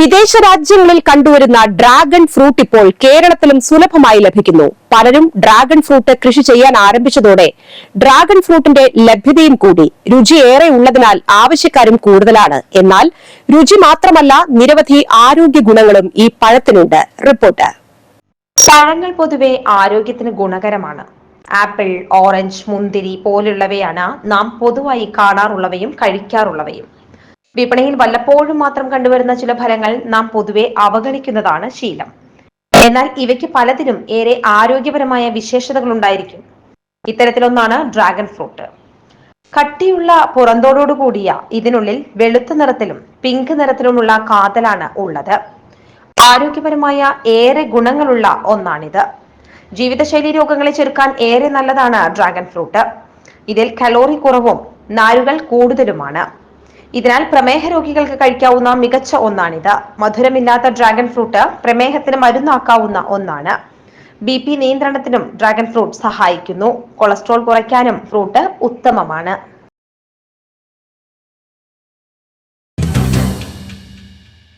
വിദേശ രാജ്യങ്ങളിൽ കണ്ടുവരുന്ന ഡ്രാഗൺ ഫ്രൂട്ട് ഇപ്പോൾ കേരളത്തിലും സുലഭമായി ലഭിക്കുന്നു. പലരും ഡ്രാഗൺ ഫ്രൂട്ട് കൃഷി ചെയ്യാൻ ആരംഭിച്ചതോടെ ഡ്രാഗൺ ഫ്രൂട്ടിന്റെ ലഭ്യതയും കൂടി രുചി ഏറെ ഉള്ളതിനാൽ ആവശ്യക്കാരും കൂടുതലാണ്. എന്നാൽ രുചി മാത്രമല്ല നിരവധി ആരോഗ്യ ഗുണങ്ങളും ഈ പഴത്തിനുണ്ട്. റിപ്പോർട്ട്. പഴങ്ങൾ പൊതുവെ ആരോഗ്യത്തിന് ഗുണകരമാണ്. ആപ്പിൾ ഓറഞ്ച് മുന്തിരി പോലുള്ളവയാണ് നാം പൊതുവായി കാണാറുള്ളവയും കഴിക്കാറുള്ളവയും. വിപണിയിൽ വല്ലപ്പോഴും മാത്രം കണ്ടുവരുന്ന ചില ഫലങ്ങൾ നാം പൊതുവെ അവഗണിക്കുന്നതാണ് ശീലം. എന്നാൽ ഇവയ്ക്ക് പലതിനും ഏറെ ആരോഗ്യപരമായ വിശേഷതകൾ ഉണ്ടായിരിക്കും. ഇത്തരത്തിലൊന്നാണ് ഡ്രാഗൺ ഫ്രൂട്ട്. കട്ടിയുള്ള പുറന്തോടോടു കൂടിയ ഇതിനുള്ളിൽ വെളുത്ത നിറത്തിലും പിങ്ക് നിറത്തിലുമുള്ള കാതലാണ് ഉള്ളത്. ആരോഗ്യപരമായ ഏറെ ഗുണങ്ങളുള്ള ഒന്നാണിത്. ജീവിതശൈലി രോഗങ്ങളെ ചെറുക്കാൻ ഏറെ നല്ലതാണ് ഡ്രാഗൺ ഫ്രൂട്ട്. ഇതിൽ കലോറി കുറവും നാരുകൾ കൂടുതലുമാണ്. ഇതിനാൽ പ്രമേഹ രോഗികൾക്ക് കഴിക്കാവുന്ന മികച്ച ഒന്നാണിത്. മധുരമില്ലാത്ത ഡ്രാഗൺ ഫ്രൂട്ട് പ്രമേഹത്തിന് മരുന്നാക്കാവുന്ന ഒന്നാണ്. ബി പി നിയന്ത്രണത്തിനും ഡ്രാഗൺ ഫ്രൂട്ട് സഹായിക്കുന്നു. കൊളസ്ട്രോൾ കുറയ്ക്കാനും ഫ്രൂട്ട് ഉത്തമമാണ്.